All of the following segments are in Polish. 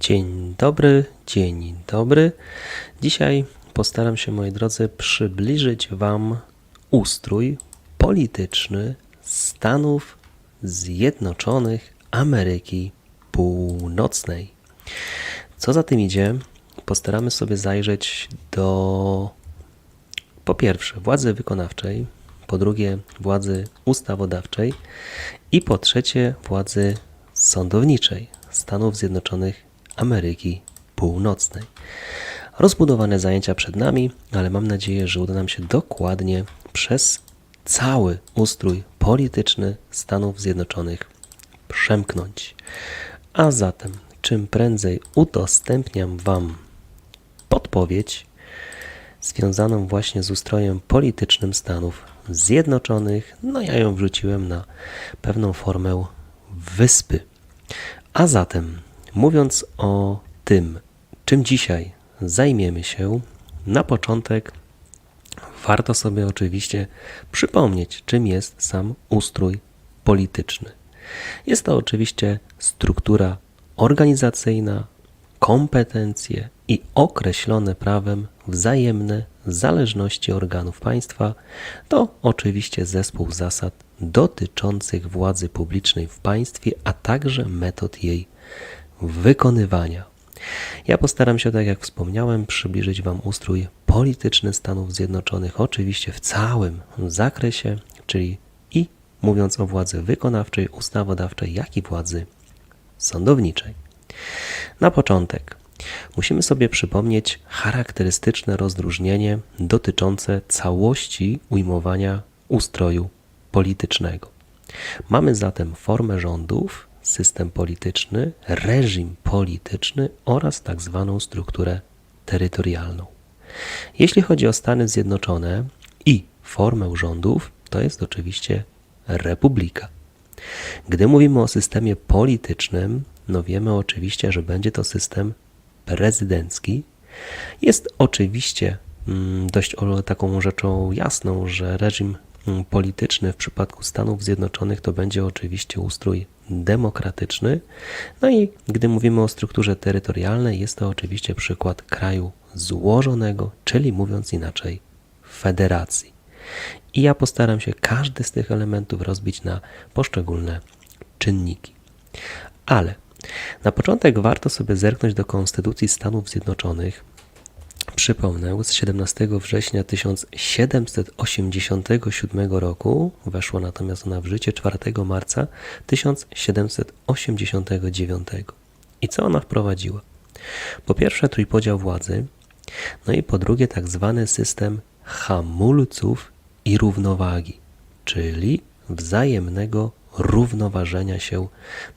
Dzień dobry, dzień dobry. Dzisiaj postaram się, moi drodzy, przybliżyć Wam ustrój polityczny Stanów Zjednoczonych Ameryki Północnej. Co za tym idzie, postaramy sobie zajrzeć do po pierwsze władzy wykonawczej, po drugie władzy ustawodawczej i po trzecie władzy sądowniczej Stanów Zjednoczonych Ameryki Północnej. Rozbudowane zajęcia przed nami, ale mam nadzieję, że uda nam się dokładnie przez cały ustrój polityczny Stanów Zjednoczonych przemknąć. A zatem, czym prędzej udostępniam Wam podpowiedź związaną właśnie z ustrojem politycznym Stanów Zjednoczonych. No ja ją wrzuciłem na pewną formę wyspy. A zatem, mówiąc o tym, czym dzisiaj zajmiemy się, na początek warto sobie oczywiście przypomnieć, czym jest sam ustrój polityczny. Jest to oczywiście struktura organizacyjna, kompetencje i określone prawem wzajemne zależności organów państwa to oczywiście zespół zasad dotyczących władzy publicznej w państwie, a także metod jej wykonywania. Ja postaram się, tak jak wspomniałem, przybliżyć Wam ustrój polityczny Stanów Zjednoczonych, oczywiście w całym zakresie, czyli i mówiąc o władzy wykonawczej, ustawodawczej, jak i władzy sądowniczej. Na początek musimy sobie przypomnieć charakterystyczne rozróżnienie dotyczące całości ujmowania ustroju politycznego. Mamy zatem formę rządów, system polityczny, reżim polityczny oraz tak zwaną strukturę terytorialną. Jeśli chodzi o Stany Zjednoczone i formę rządów, to jest oczywiście republika. Gdy mówimy o systemie politycznym, no wiemy oczywiście, że będzie to system prezydencki. Jest oczywiście mm, dość taką rzeczą jasną, że reżim mm, polityczny w przypadku Stanów Zjednoczonych to będzie oczywiście ustrój demokratyczny. No i gdy mówimy o strukturze terytorialnej, jest to oczywiście przykład kraju złożonego, czyli mówiąc inaczej, federacji. I ja postaram się każdy z tych elementów rozbić na poszczególne czynniki. Ale na początek warto sobie zerknąć do Konstytucji Stanów Zjednoczonych. Przypomnę, z 17 września 1787 roku weszła natomiast ona w życie 4 marca 1789. I co ona wprowadziła? Po pierwsze trójpodział władzy, no i po drugie tak zwany system hamulców i równowagi, czyli wzajemnego równoważenia się,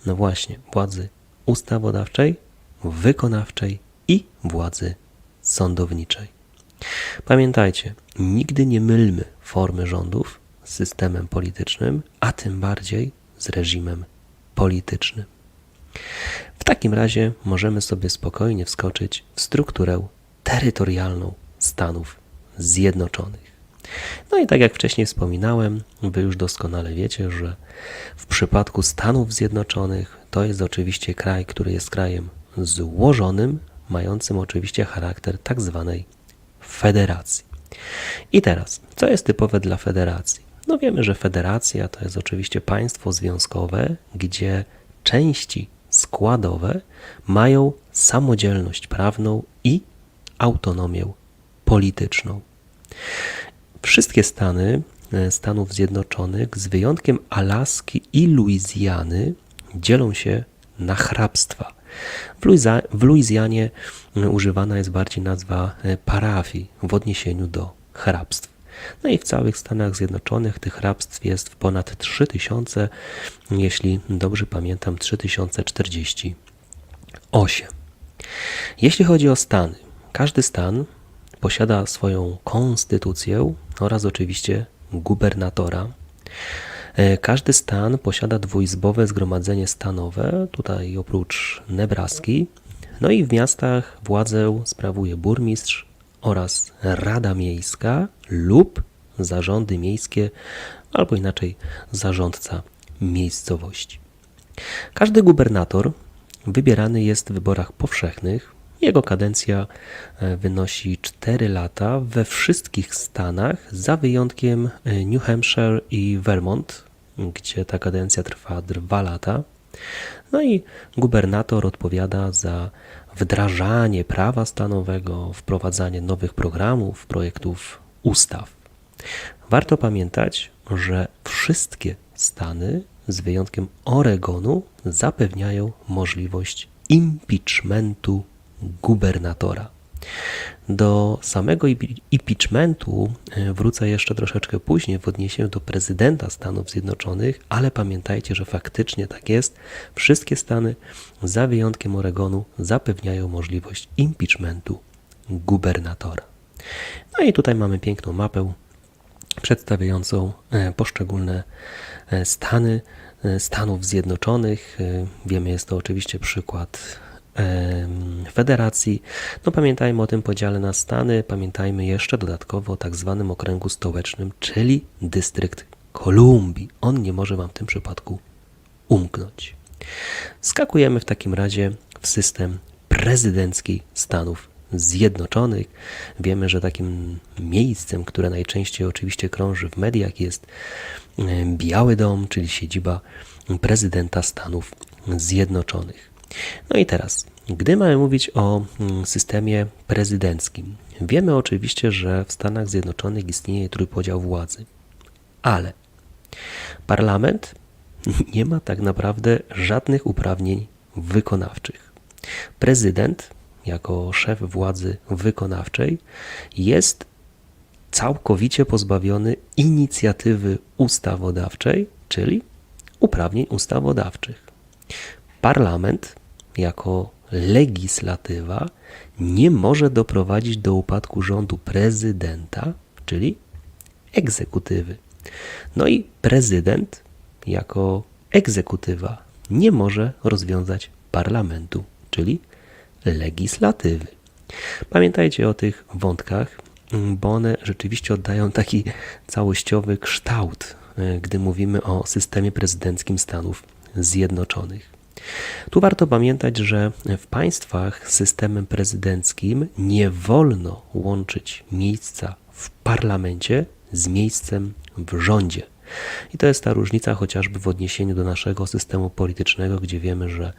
no właśnie, władzy ustawodawczej, wykonawczej i władzy sądowniczej. Pamiętajcie, nigdy nie mylmy formy rządów z systemem politycznym, a tym bardziej z reżimem politycznym. W takim razie możemy sobie spokojnie wskoczyć w strukturę terytorialną Stanów Zjednoczonych. No i tak jak wcześniej wspominałem, Wy już doskonale wiecie, że w przypadku Stanów Zjednoczonych to jest oczywiście kraj, który jest krajem złożonym, mającym oczywiście charakter tak zwanej federacji. I teraz, co jest typowe dla federacji? No wiemy, że federacja to jest oczywiście państwo związkowe, gdzie części składowe mają samodzielność prawną i autonomię polityczną. Wszystkie Stany e, Stanów Zjednoczonych, z wyjątkiem Alaski i Luizjany, dzielą się na hrabstwa. W Luizjanie używana jest bardziej nazwa e, parafii w odniesieniu do hrabstw. No i w całych Stanach Zjednoczonych tych hrabstw jest w ponad 3000, jeśli dobrze pamiętam 3048. Jeśli chodzi o Stany, każdy stan posiada swoją konstytucję oraz oczywiście gubernatora. E, każdy stan posiada dwuizbowe zgromadzenie stanowe, tutaj oprócz Nebraski. No i w miastach władzę sprawuje burmistrz oraz rada miejska lub zarządy miejskie, albo inaczej zarządca miejscowości. Każdy gubernator wybierany jest w wyborach powszechnych. Jego kadencja e, wynosi 4 lata we wszystkich stanach, za wyjątkiem e, New Hampshire i Vermont, gdzie ta kadencja trwa 2 lata. No i gubernator odpowiada za wdrażanie prawa stanowego, wprowadzanie nowych programów, projektów, ustaw. Warto pamiętać, że wszystkie stany, z wyjątkiem Oregonu, zapewniają możliwość impeachmentu gubernatora. Do samego impeachmentu e, wrócę jeszcze troszeczkę później w odniesieniu do prezydenta Stanów Zjednoczonych, ale pamiętajcie, że faktycznie tak jest. Wszystkie stany, za wyjątkiem Oregonu, zapewniają możliwość impeachmentu gubernatora. No i tutaj mamy piękną mapę przedstawiającą e, poszczególne e, stany Stanów Zjednoczonych. Wiemy, jest to oczywiście przykład federacji. No pamiętajmy o tym podziale na stany, pamiętajmy jeszcze dodatkowo o tak zwanym okręgu stołecznym, czyli dystrykt Kolumbii. On nie może Wam w tym przypadku umknąć. Skakujemy w takim razie w system prezydencki Stanów Zjednoczonych. Wiemy, że takim miejscem, które najczęściej oczywiście krąży w mediach jest Biały Dom, czyli siedziba prezydenta Stanów Zjednoczonych. No i teraz, gdy mamy mówić o mm, systemie prezydenckim, wiemy oczywiście, że w Stanach Zjednoczonych istnieje trójpodział władzy, ale parlament nie ma tak naprawdę żadnych uprawnień wykonawczych. Prezydent, jako szef władzy wykonawczej, jest całkowicie pozbawiony inicjatywy ustawodawczej, czyli uprawnień ustawodawczych. Parlament jako legislatywa nie może doprowadzić do upadku rządu prezydenta, czyli egzekutywy. No i prezydent jako egzekutywa nie może rozwiązać parlamentu, czyli legislatywy. Pamiętajcie o tych wątkach, bo one rzeczywiście oddają taki całościowy kształt, e, gdy mówimy o systemie prezydenckim Stanów Zjednoczonych. Tu warto pamiętać, że w państwach z systemem prezydenckim nie wolno łączyć miejsca w parlamencie z miejscem w rządzie. I to jest ta różnica chociażby w odniesieniu do naszego systemu politycznego, gdzie wiemy, że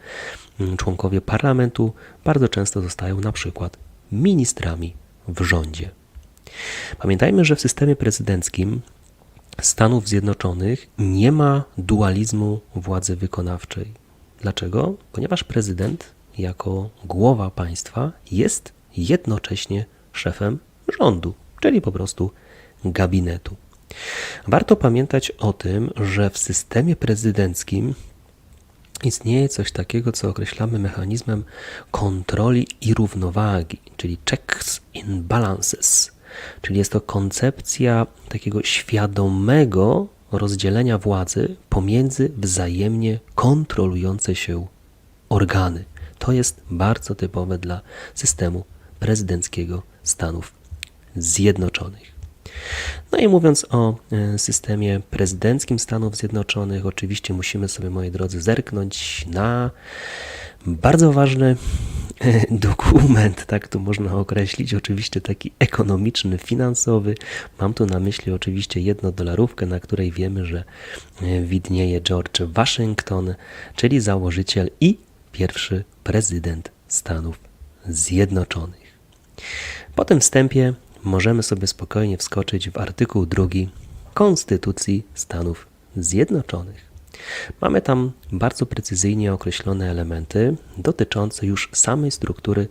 mm, członkowie parlamentu bardzo często zostają na przykład ministrami w rządzie. Pamiętajmy, że w systemie prezydenckim Stanów Zjednoczonych nie ma dualizmu władzy wykonawczej. Dlaczego? Ponieważ prezydent jako głowa państwa jest jednocześnie szefem rządu, czyli po prostu gabinetu. Warto pamiętać o tym, że w systemie prezydenckim istnieje coś takiego, co określamy mechanizmem kontroli i równowagi, czyli checks and balances. Czyli jest to koncepcja takiego świadomego rozdzielenia władzy pomiędzy wzajemnie kontrolujące się organy. To jest bardzo typowe dla systemu prezydenckiego Stanów Zjednoczonych. No i mówiąc o e, systemie prezydenckim Stanów Zjednoczonych, oczywiście musimy sobie, moi drodzy, zerknąć na bardzo ważny dokument, tak to można określić, oczywiście taki ekonomiczny, finansowy. Mam tu na myśli oczywiście jednodolarówkę, na której wiemy, że e, widnieje George Washington, czyli założyciel i pierwszy prezydent Stanów Zjednoczonych. Po tym wstępie możemy sobie spokojnie wskoczyć w artykuł drugi Konstytucji Stanów Zjednoczonych. Mamy tam bardzo precyzyjnie określone elementy dotyczące już samej struktury,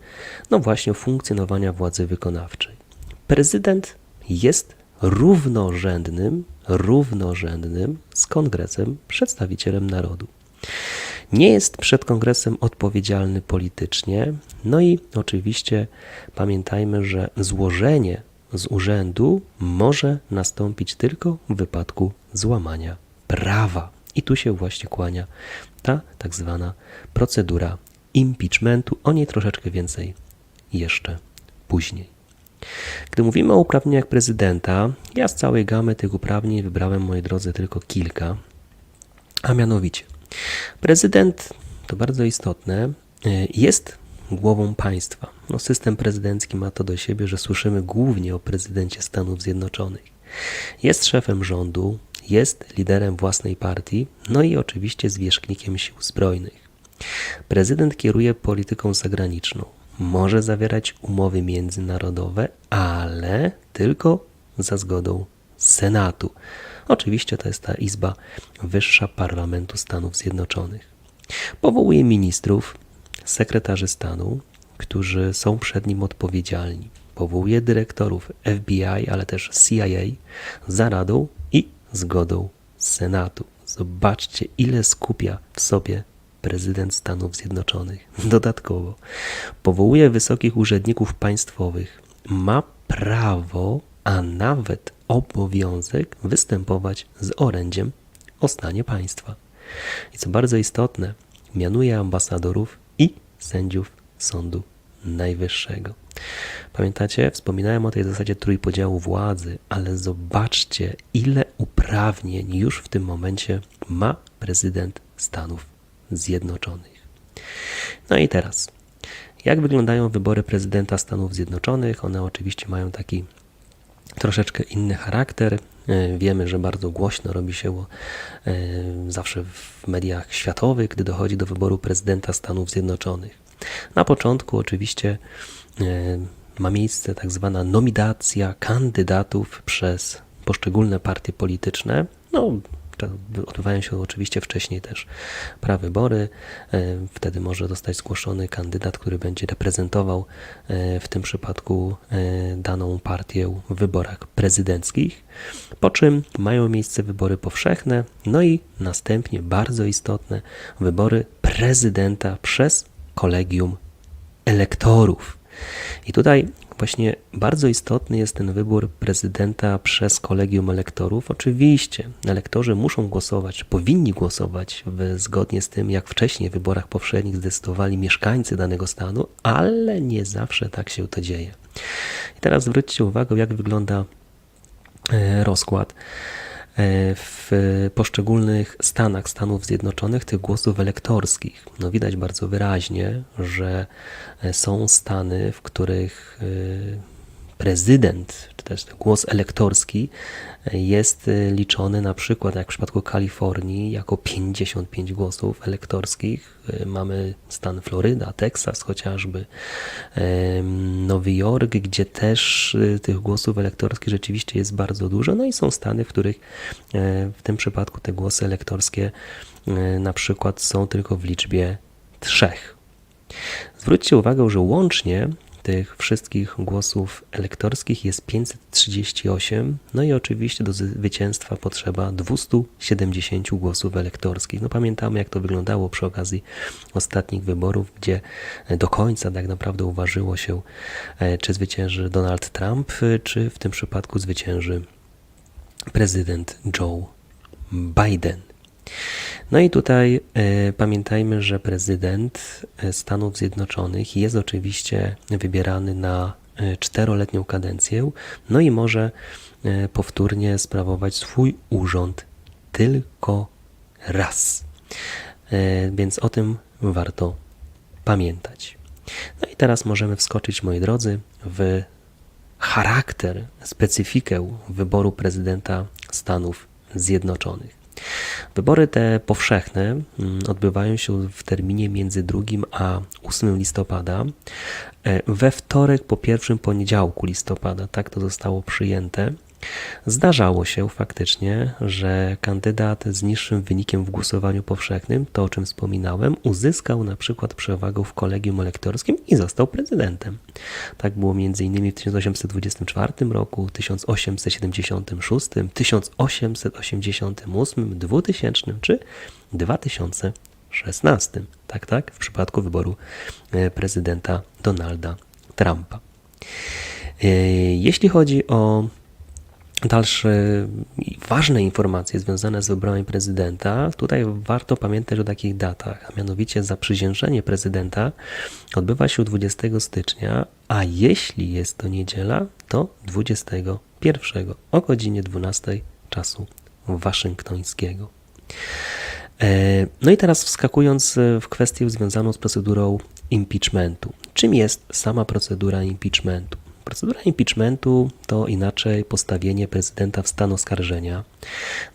no właśnie funkcjonowania władzy wykonawczej. Prezydent jest równorzędnym, równorzędnym z kongresem przedstawicielem narodu. Nie jest przed kongresem odpowiedzialny politycznie, no i oczywiście pamiętajmy, że złożenie z urzędu może nastąpić tylko w wypadku złamania prawa. I tu się właśnie kłania ta tak zwana procedura impeachmentu. O niej troszeczkę więcej jeszcze później. Gdy mówimy o uprawnieniach prezydenta, ja z całej gamy tych uprawnień wybrałem, moi drodzy, tylko kilka. A mianowicie, prezydent to bardzo istotne, y, jest głową państwa. No, system prezydencki ma to do siebie, że słyszymy głównie o prezydencie Stanów Zjednoczonych. Jest szefem rządu, jest liderem własnej partii, no i oczywiście zwierzchnikiem sił zbrojnych. Prezydent kieruje polityką zagraniczną. Może zawierać umowy międzynarodowe, ale tylko za zgodą Senatu. Oczywiście to jest ta Izba Wyższa Parlamentu Stanów Zjednoczonych. Powołuje ministrów, sekretarzy stanu, którzy są przed nim odpowiedzialni. Powołuje dyrektorów FBI, ale też CIA za radą zgodą Senatu. Zobaczcie, ile skupia w sobie prezydent Stanów Zjednoczonych. Dodatkowo powołuje wysokich urzędników państwowych. Ma prawo, a nawet obowiązek występować z orędziem o stanie państwa. I co bardzo istotne, mianuje ambasadorów i sędziów Sądu Najwyższego. Pamiętacie? Wspominałem o tej zasadzie trójpodziału władzy, ale zobaczcie, ile uprawnień już w tym momencie ma prezydent Stanów Zjednoczonych. No i teraz, jak wyglądają wybory prezydenta Stanów Zjednoczonych? One oczywiście mają taki troszeczkę inny charakter. E, Wiemy, że bardzo głośno robi się e, zawsze w mediach światowych, gdy dochodzi do wyboru prezydenta Stanów Zjednoczonych. Na początku oczywiście e, ma miejsce tak zwana nominacja kandydatów przez poszczególne partie polityczne. No, odbywają się oczywiście wcześniej też prawybory. E, Wtedy może zostać zgłoszony kandydat, który będzie reprezentował e, w tym przypadku daną partię w wyborach prezydenckich. Po czym mają miejsce wybory powszechne, no i następnie bardzo istotne wybory prezydenta przez kolegium elektorów. I tutaj właśnie bardzo istotny jest ten wybór prezydenta przez kolegium elektorów. Oczywiście elektorzy muszą głosować, powinni głosować w, zgodnie z tym, jak wcześniej w wyborach powszechnych zdecydowali mieszkańcy danego stanu, ale nie zawsze tak się to dzieje. I teraz zwróćcie uwagę, jak wygląda e, rozkład. E, w poszczególnych stanach Stanów Zjednoczonych tych głosów elektorskich. No widać bardzo wyraźnie, że e, są stany, w których e, prezydent, czy też głos elektorski jest liczony na przykład, jak w przypadku Kalifornii, jako 55 głosów elektorskich. Mamy stan Floryda, Teksas chociażby, Nowy Jork, gdzie też tych głosów elektorskich rzeczywiście jest bardzo dużo. No i są stany, w których w tym przypadku te głosy elektorskie na przykład są tylko w liczbie trzech. Zwróćcie uwagę, że łącznie tych wszystkich głosów elektorskich jest 538, no i oczywiście do zwycięstwa potrzeba 270 głosów elektorskich. No pamiętamy jak to wyglądało przy okazji ostatnich wyborów, gdzie do końca tak naprawdę uważyło się, e, czy zwycięży Donald Trump, czy w tym przypadku zwycięży prezydent Joe Biden. No i tutaj y, pamiętajmy, że prezydent e, Stanów Zjednoczonych jest oczywiście wybierany na e, czteroletnią kadencję, no i może y, powtórnie sprawować swój urząd tylko raz. Y, więc o tym warto pamiętać. No i teraz możemy wskoczyć, moi drodzy, w charakter, specyfikę wyboru prezydenta Stanów Zjednoczonych. Wybory te powszechne mm, odbywają się w terminie między 2 a 8 listopada, e, we wtorek po pierwszym poniedziałku listopada. Tak to zostało przyjęte. Zdarzało się faktycznie, że kandydat z niższym wynikiem w głosowaniu powszechnym, to o czym wspominałem, uzyskał na przykład przewagę w kolegium elektorskim i został prezydentem. Tak było m.in. w 1824 roku, 1876, 1888, 2000 czy 2016. Tak, tak, w przypadku wyboru e, prezydenta Donalda Trumpa. E, jeśli chodzi o dalsze ważne informacje związane z wyborami prezydenta, tutaj warto pamiętać o takich datach, a mianowicie zaprzysiężenie prezydenta odbywa się 20 stycznia, a jeśli jest to niedziela, to 21 o godzinie 12 czasu waszyngtońskiego. E, No i teraz wskakując w kwestię związaną z procedurą impeachmentu. Czym jest sama procedura impeachmentu? Procedura impeachmentu to inaczej postawienie prezydenta w stan oskarżenia.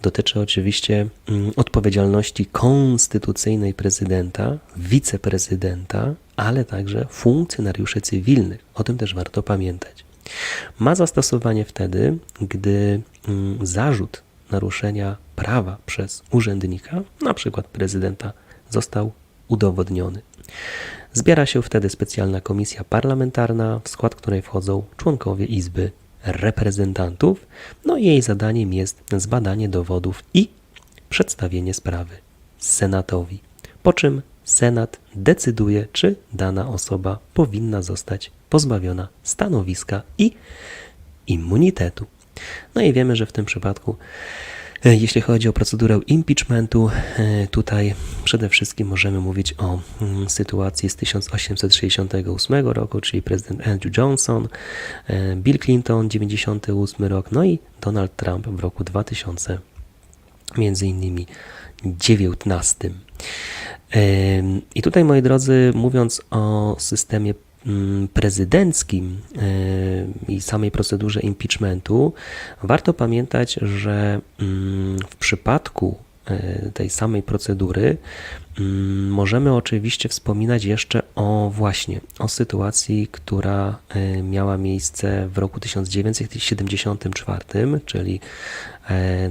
Dotyczy oczywiście mm, odpowiedzialności konstytucyjnej prezydenta, wiceprezydenta, ale także funkcjonariuszy cywilnych. O tym też warto pamiętać. Ma zastosowanie wtedy, gdy mm, zarzut naruszenia prawa przez urzędnika, na przykład prezydenta, został udowodniony. Zbiera się wtedy specjalna komisja parlamentarna, w skład której wchodzą członkowie Izby Reprezentantów. No i jej zadaniem jest zbadanie dowodów i przedstawienie sprawy Senatowi. Po czym Senat decyduje, czy dana osoba powinna zostać pozbawiona stanowiska i immunitetu. No i wiemy, że w tym przypadku, jeśli chodzi o procedurę impeachmentu, e, tutaj przede wszystkim możemy mówić o mm, sytuacji z 1868 roku, czyli prezydent Andrew Johnson, e, Bill Clinton 98 rok, no i Donald Trump w roku 2000 między innymi 19. Ym, I tutaj, moi drodzy, mówiąc o systemie prezydenckim y, i samej procedurze impeachmentu, warto pamiętać, że mm, w przypadku y, tej samej procedury mm, możemy oczywiście wspominać jeszcze o właśnie o sytuacji, która y, miała miejsce w roku 1974, czyli e,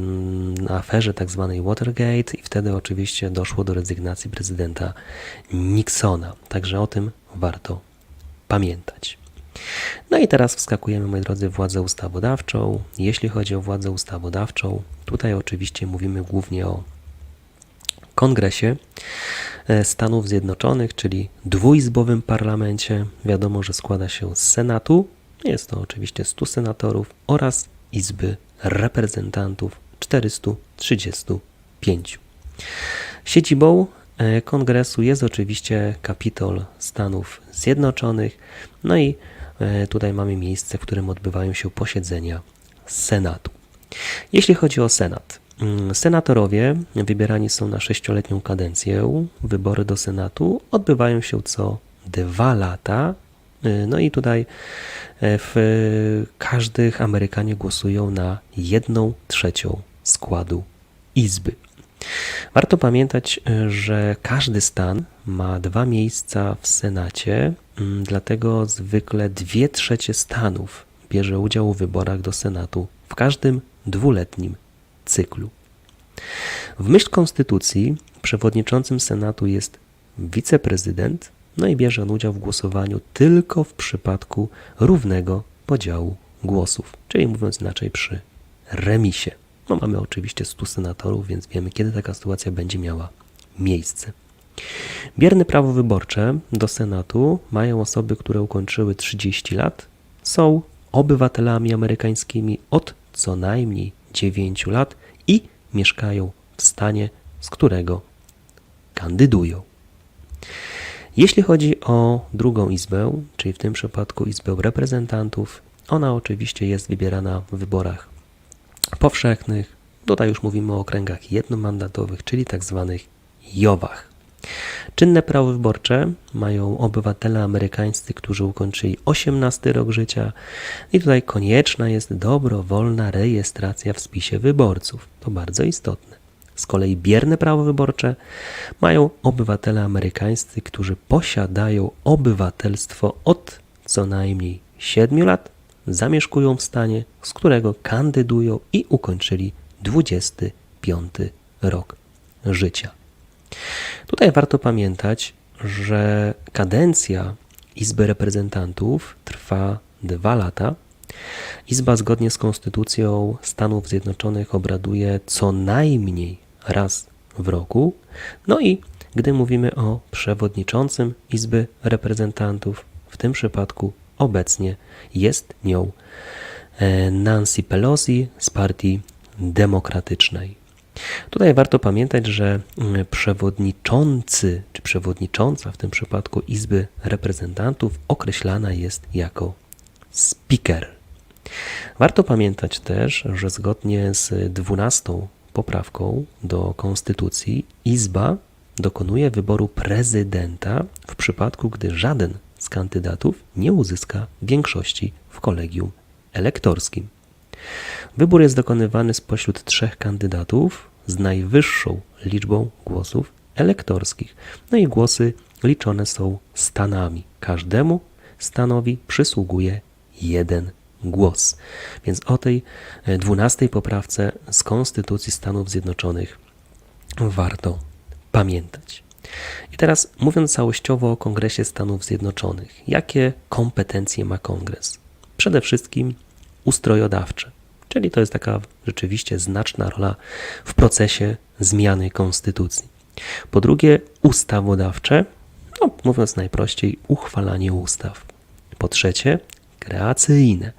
aferze tak zwanej Watergate i wtedy oczywiście doszło do rezygnacji prezydenta Nixona. Także o tym warto pamiętać. No i teraz wskakujemy, moi drodzy, w władzę ustawodawczą. Jeśli chodzi o władzę ustawodawczą, tutaj oczywiście mówimy głównie o Kongresie e, Stanów Zjednoczonych, czyli dwuizbowym parlamencie. Wiadomo, że składa się z Senatu, jest to oczywiście 100 senatorów oraz Izby Reprezentantów 435. Siedzibą kongresu jest oczywiście Kapitol Stanów Zjednoczonych, no i e, tutaj mamy miejsce, w którym odbywają się posiedzenia Senatu. Jeśli chodzi o Senat, mm, senatorowie wybierani są na sześcioletnią kadencję. Wybory do Senatu odbywają się co dwa lata. Y, No i tutaj e, w każdych Amerykanie głosują na jedną trzecią składu Izby. Warto pamiętać, y, że każdy stan ma dwa miejsca w Senacie, mm, dlatego zwykle dwie trzecie stanów bierze udział w wyborach do Senatu w każdym dwuletnim cyklu. W myśl konstytucji przewodniczącym Senatu jest wiceprezydent, no i bierze on udział w głosowaniu tylko w przypadku równego podziału głosów, czyli mówiąc inaczej przy remisie. No mamy oczywiście 100 senatorów, więc wiemy, kiedy taka sytuacja będzie miała miejsce. Bierne prawo wyborcze do Senatu mają osoby, które ukończyły 30 lat, są obywatelami amerykańskimi od co najmniej 9 lat i mieszkają w stanie, z którego kandydują. Jeśli chodzi o drugą izbę, czyli w tym przypadku Izbę Reprezentantów, ona oczywiście jest wybierana w wyborach powszechnych. Tutaj już mówimy o okręgach jednomandatowych, czyli tak zwanych JOWach. Czynne prawo wyborcze mają obywatele amerykańscy, którzy ukończyli 18 rok życia i tutaj konieczna jest dobrowolna rejestracja w spisie wyborców. To bardzo istotne. Z kolei bierne prawo wyborcze mają obywatele amerykańscy, którzy posiadają obywatelstwo od co najmniej 7 lat, zamieszkują w stanie, z którego kandydują i ukończyli 25 rok życia. Tutaj warto pamiętać, że kadencja Izby Reprezentantów trwa dwa lata. Izba zgodnie z Konstytucją Stanów Zjednoczonych obraduje co najmniej raz w roku. No i gdy mówimy o przewodniczącym Izby Reprezentantów, w tym przypadku obecnie jest nią e, Nancy Pelosi z Partii Demokratycznej. Tutaj warto pamiętać, że mm, przewodniczący czy przewodnicząca w tym przypadku Izby Reprezentantów określana jest jako speaker. Warto pamiętać też, że zgodnie z 12 poprawką do konstytucji Izba dokonuje wyboru prezydenta w przypadku, gdy żaden z kandydatów nie uzyska większości w kolegium elektorskim. Wybór jest dokonywany spośród trzech kandydatów z najwyższą liczbą głosów elektorskich. No i głosy liczone są stanami. Każdemu stanowi przysługuje jeden głos. Więc o tej e, dwunastej poprawce z Konstytucji Stanów Zjednoczonych warto pamiętać. I teraz mówiąc całościowo o Kongresie Stanów Zjednoczonych, jakie kompetencje ma Kongres? Przede wszystkim ustrojodawcze, czyli to jest taka rzeczywiście znaczna rola w procesie zmiany konstytucji. Po drugie, ustawodawcze, no, mówiąc najprościej, uchwalanie ustaw. Po trzecie, kreacyjne,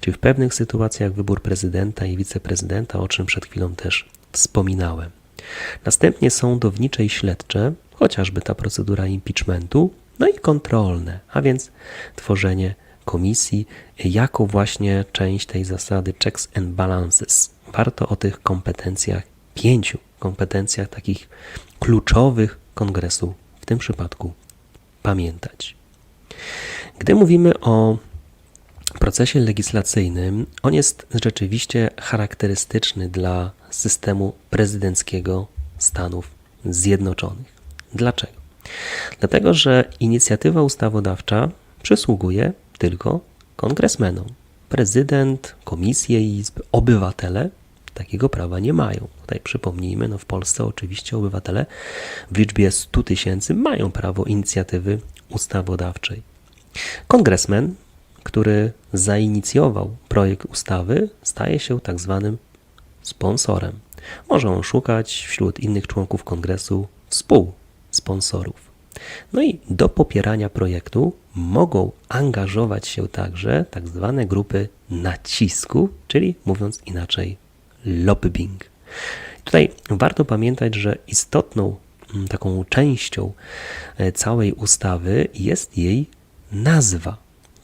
czyli w pewnych sytuacjach wybór prezydenta i wiceprezydenta, o czym przed chwilą też wspominałem. Następnie sądownicze i śledcze, chociażby ta procedura impeachmentu, no i kontrolne, a więc tworzenie komisji jako właśnie część tej zasady checks and balances. Warto o tych kompetencjach, pięciu kompetencjach takich kluczowych kongresu w tym przypadku pamiętać. Gdy mówimy o procesie legislacyjnym, on jest rzeczywiście charakterystyczny dla systemu prezydenckiego Stanów Zjednoczonych. Dlaczego? Dlatego, że inicjatywa ustawodawcza przysługuje tylko kongresmenom. Prezydent, komisje izb, obywatele takiego prawa nie mają. Tutaj przypomnijmy, no w Polsce oczywiście obywatele w liczbie 100 tysięcy mają prawo inicjatywy ustawodawczej. Kongresmen, który zainicjował projekt ustawy, staje się tak zwanym sponsorem. Może on szukać wśród innych członków kongresu współsponsorów. No i do popierania projektu mogą angażować się także tak zwane grupy nacisku, czyli mówiąc inaczej lobbying. Tutaj warto pamiętać, że istotną mm, taką częścią e, całej ustawy jest jej nazwa.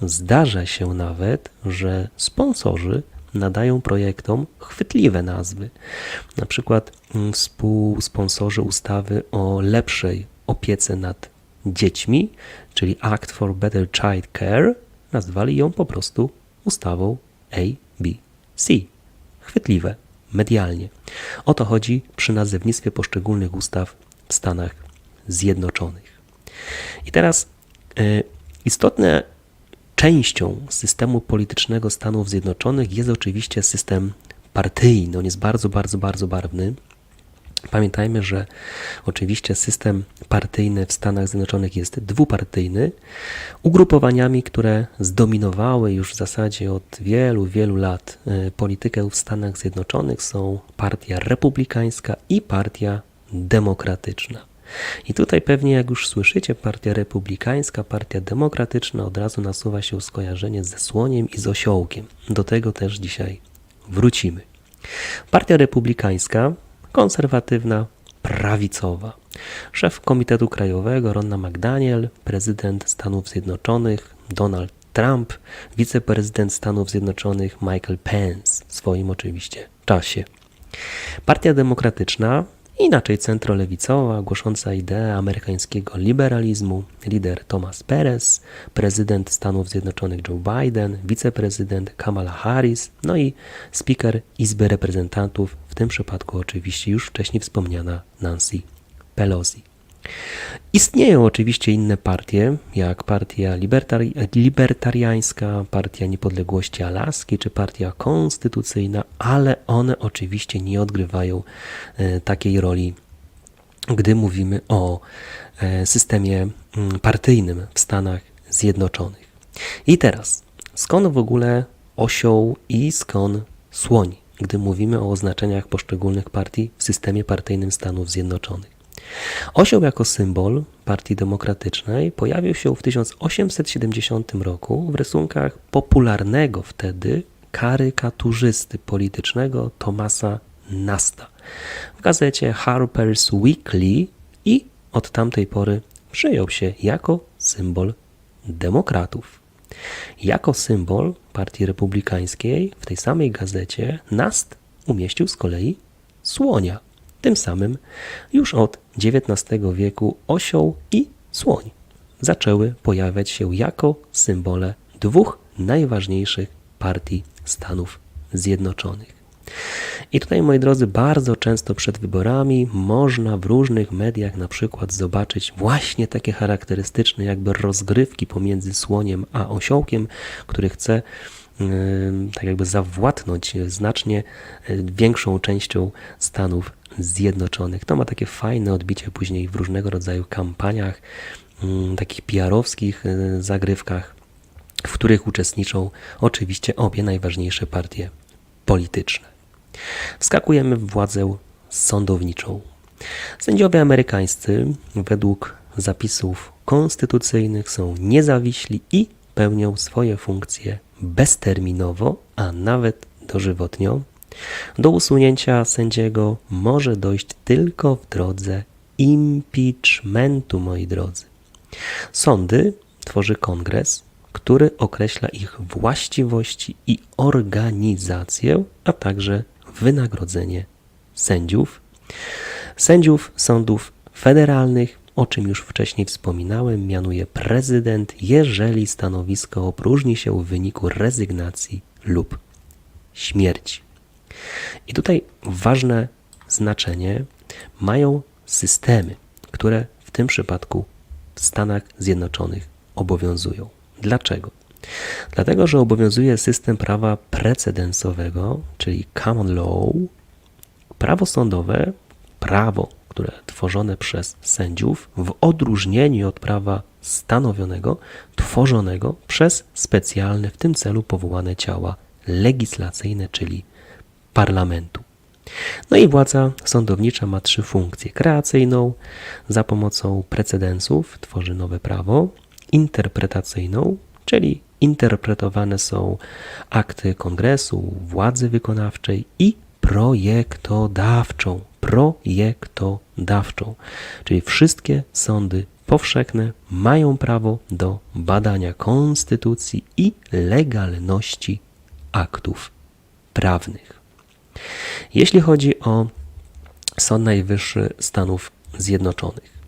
Zdarza się nawet, że sponsorzy nadają projektom chwytliwe nazwy. Na przykład współsponsorzy ustawy o lepszej opiece nad dziećmi, czyli Act for Better Child Care, nazwali ją po prostu ustawą ABC. Chwytliwe medialnie. O to chodzi przy nazewnictwie poszczególnych ustaw w Stanach Zjednoczonych. I teraz y, istotne częścią systemu politycznego Stanów Zjednoczonych jest oczywiście system partyjny. On jest bardzo, bardzo, bardzo barwny. Pamiętajmy, że oczywiście system partyjny w Stanach Zjednoczonych jest dwupartyjny. Ugrupowaniami, które zdominowały już w zasadzie od wielu, wielu lat e, politykę w Stanach Zjednoczonych są Partia Republikańska i Partia Demokratyczna. I tutaj pewnie, jak już słyszycie, Partia Republikańska, Partia Demokratyczna, od razu nasuwa się skojarzenie ze słoniem i z osiołkiem. Do tego też dzisiaj wrócimy. Partia Republikańska konserwatywna, prawicowa. Szef Komitetu Krajowego Ronna McDaniel, prezydent Stanów Zjednoczonych Donald Trump, wiceprezydent Stanów Zjednoczonych Michael Pence w swoim oczywiście czasie. Partia Demokratyczna Inaczej centrolewicowa, głosząca ideę amerykańskiego liberalizmu, lider Thomas Perez, prezydent Stanów Zjednoczonych Joe Biden, wiceprezydent Kamala Harris, no i speaker Izby Reprezentantów, w tym przypadku oczywiście już wcześniej wspomniana Nancy Pelosi. Istnieją oczywiście inne partie, jak Partia Libertari Libertariańska, Partia Niepodległości Alaski czy Partia Konstytucyjna, ale one oczywiście nie odgrywają e, takiej roli, gdy mówimy o e, systemie mm, partyjnym w Stanach Zjednoczonych. I teraz, skąd w ogóle osioł i skąd słoń, gdy mówimy o oznaczeniach poszczególnych partii w systemie partyjnym Stanów Zjednoczonych? Osioł jako symbol Partii Demokratycznej pojawił się w 1870 roku w rysunkach popularnego wtedy karykaturzysty politycznego Thomasa Nasta w gazecie Harper's Weekly i od tamtej pory przyjął się jako symbol demokratów. Jako symbol Partii Republikańskiej w tej samej gazecie Nast umieścił z kolei słonia. Tym samym już od XIX wieku osioł i słoń zaczęły pojawiać się jako symbole dwóch najważniejszych partii Stanów Zjednoczonych. I tutaj, moi drodzy, bardzo często przed wyborami można w różnych mediach na przykład zobaczyć właśnie takie charakterystyczne jakby rozgrywki pomiędzy słoniem a osiołkiem, który chce tak jakby zawładnąć znacznie yy, większą częścią Stanów Zjednoczonych. To ma takie fajne odbicie później w różnego rodzaju kampaniach, takich PR-owskich zagrywkach, w których uczestniczą oczywiście obie najważniejsze partie polityczne. Wskakujemy w władzę sądowniczą. Sędziowie amerykańscy według zapisów konstytucyjnych są niezawiśli i pełnią swoje funkcje bezterminowo, a nawet dożywotnio. Do usunięcia sędziego może dojść tylko w drodze impeachmentu, moi drodzy. Sądy tworzy kongres, który określa ich właściwości i organizację, a także wynagrodzenie sędziów. Sędziów sądów federalnych, o czym już wcześniej wspominałem, mianuje prezydent, jeżeli stanowisko opróżni się w wyniku rezygnacji lub śmierci. I tutaj ważne znaczenie mają systemy, które w tym przypadku w Stanach Zjednoczonych obowiązują. Dlaczego? Dlatego, że obowiązuje system prawa precedensowego, czyli common law, prawo sądowe, prawo, które tworzone przez sędziów, w odróżnieniu od prawa stanowionego, tworzonego przez specjalne w tym celu powołane ciała legislacyjne, czyli parlamentu. No i władza sądownicza ma trzy funkcje: kreacyjną, za pomocą precedensów tworzy nowe prawo, interpretacyjną, czyli interpretowane są akty kongresu, władzy wykonawczej i projektodawczą. Projektodawczą, czyli wszystkie sądy powszechne mają prawo do badania konstytucji i legalności aktów prawnych. Jeśli chodzi o Sąd Najwyższy Stanów Zjednoczonych,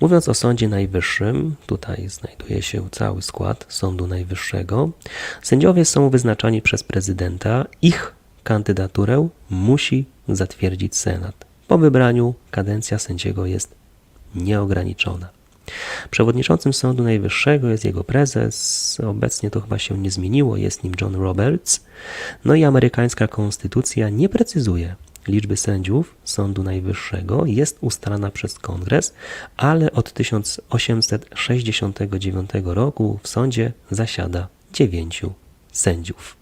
Mówiąc o Sądzie Najwyższym, tutaj znajduje się cały skład Sądu Najwyższego. Sędziowie są wyznaczani przez prezydenta. Ich kandydaturę musi zatwierdzić Senat. Po wybraniu kadencja sędziego jest nieograniczona. Przewodniczącym Sądu Najwyższego jest jego prezes, obecnie to chyba się nie zmieniło, jest nim John Roberts. No i amerykańska konstytucja nie precyzuje, liczby sędziów Sądu Najwyższego jest ustalana przez Kongres, ale od 1869 roku w sądzie zasiada dziewięciu sędziów.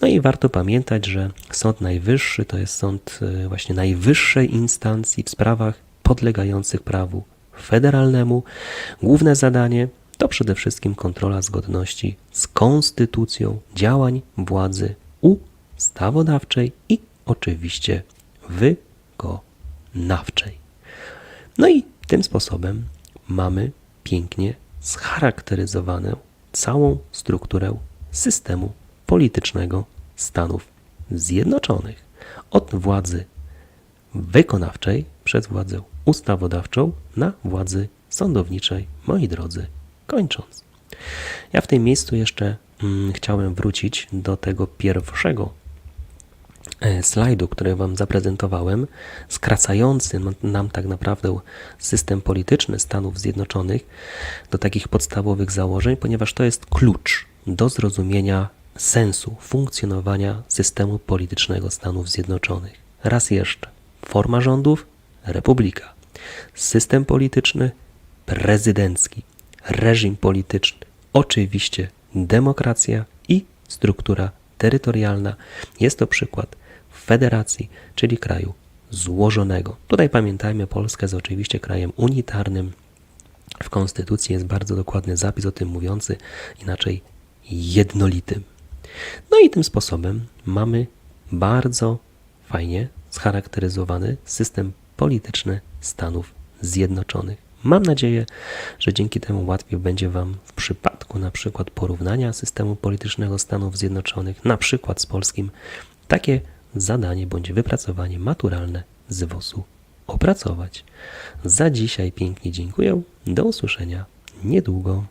No i warto pamiętać, że Sąd Najwyższy to jest sąd e, właśnie najwyższej instancji w sprawach podlegających prawu federalnemu. Główne zadanie to przede wszystkim kontrola zgodności z konstytucją działań władzy ustawodawczej i oczywiście wykonawczej. No i tym sposobem mamy pięknie scharakteryzowaną całą strukturę systemu politycznego Stanów Zjednoczonych. Od władzy wykonawczej przez władzę ustawodawczą na władzy sądowniczej, moi drodzy, kończąc. Ja w tym miejscu jeszcze mm, chciałem wrócić do tego pierwszego E, slajdu, który Wam zaprezentowałem, skracający nam tak naprawdę system polityczny Stanów Zjednoczonych do takich podstawowych założeń, ponieważ to jest klucz do zrozumienia sensu funkcjonowania systemu politycznego Stanów Zjednoczonych. Raz jeszcze, forma rządów republika, system polityczny prezydencki, reżim polityczny, oczywiście demokracja i struktura terytorialna. Jest to przykład federacji, czyli kraju złożonego. Tutaj pamiętajmy, Polska jest oczywiście krajem unitarnym. W Konstytucji jest bardzo dokładny zapis o tym mówiący, inaczej jednolitym. No i tym sposobem mamy bardzo fajnie scharakteryzowany system polityczny Stanów Zjednoczonych. Mam nadzieję, że dzięki temu łatwiej będzie Wam w przypadku na przykład porównania systemu politycznego Stanów Zjednoczonych, na przykład z polskim, takie zadanie bądź wypracowanie maturalne z WOS-u opracować. Za dzisiaj pięknie dziękuję. Do usłyszenia niedługo.